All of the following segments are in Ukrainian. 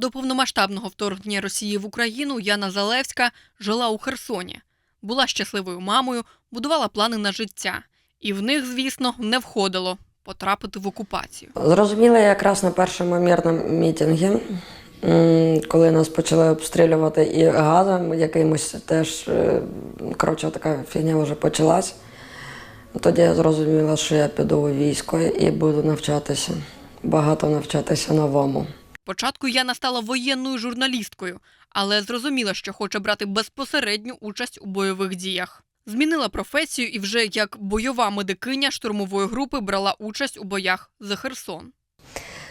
До повномасштабного вторгнення Росії в Україну Яна Залевська жила у Херсоні, була щасливою мамою, будувала плани на життя. І в них, звісно, не входило потрапити в окупацію. Зрозуміла я якраз на першому мирному мітингі, коли нас почали обстрілювати і газом якимось теж, е, коротше, така фігня вже почалась. Тоді я зрозуміла, що я піду у військо і буду навчатися, багато навчатися новому. Спочатку Яна стала воєнною журналісткою, але зрозуміла, що хоче брати безпосередню участь у бойових діях. Змінила професію і вже як бойова медикиня штурмової групи брала участь у боях за Херсон.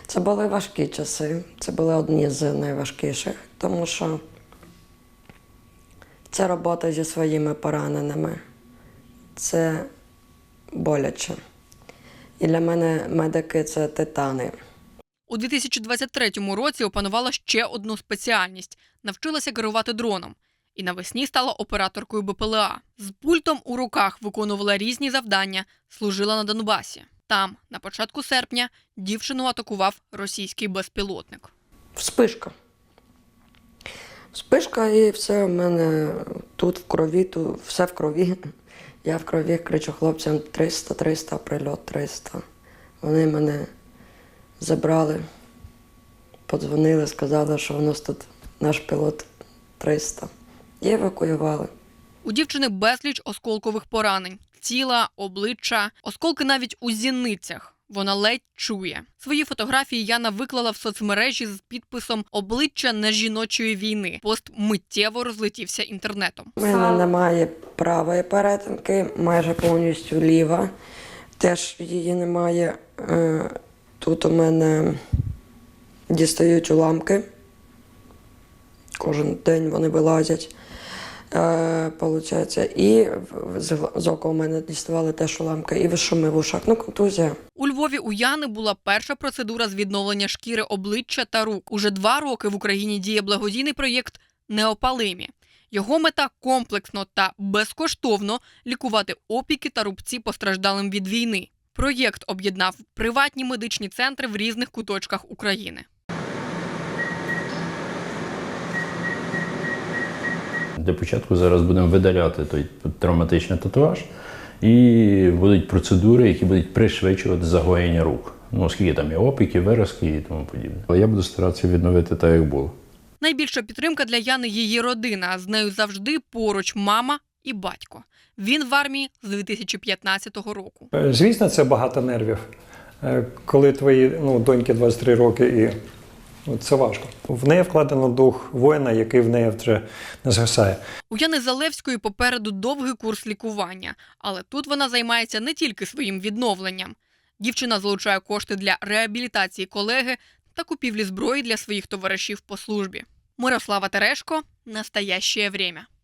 Це були важкі часи, це були одні з найважкіших, тому що це робота зі своїми пораненими. Це боляче. І для мене медики це титани. У 2023 році опанувала ще одну спеціальність навчилася керувати дроном. І навесні стала операторкою БПЛА. З пультом у руках виконувала різні завдання, служила на Донбасі. Там, на початку серпня, дівчину атакував російський безпілотник. Вспишка. Вспишка і все в мене тут в крові, тут все в крові. Я в крові кричу хлопцям 300, 300, прильот 300. Вони мене забрали, подзвонили, сказали, що у нас тут наш пілот 300. І евакуювали. У дівчини безліч осколкових поранень, тіла, обличчя, осколки навіть у зіницях. Вона ледь чує. Свої фотографії Яна виклала в соцмережі з підписом Обличчя не жіночої війни. Пост миттєво розлетівся інтернетом. У мене немає правої перетинки, майже повністю ліва. Теж її немає. Тут у мене дістають уламки. Кожен день вони вилазять. Е. І з, з ока у мене діставали теж уламки, і шуми в ушах. Ну, контузія. У Львові у Яни була перша процедура з відновлення шкіри обличчя та рук. Уже два роки в Україні діє благодійний проєкт Неопалимі. Його мета комплексно та безкоштовно лікувати опіки та рубці постраждалим від війни. Проєкт об'єднав приватні медичні центри в різних куточках України. Для початку зараз будемо видаляти той травматичний татуаж, і будуть процедури, які будуть пришвидшувати загоєння рук. Ну, оскільки там є опіки, виразки і тому подібне. Але я буду старатися відновити так, як було. Найбільша підтримка для Яни її родина. З нею завжди поруч мама і батько. Він в армії з 2015 року. Е, Звісно, це багато нервів. Е, Коли твої ну, доньки 23 роки, і ну, це важко. В неї вкладено дух воїна, який в неї вже не згасає. У Яни Залевської попереду довгий курс лікування, але тут вона займається не тільки своїм відновленням. Дівчина залучає кошти для реабілітації колеги та купівлі зброї для своїх товаришів по службі. Мирослава Терешко, настоящее время.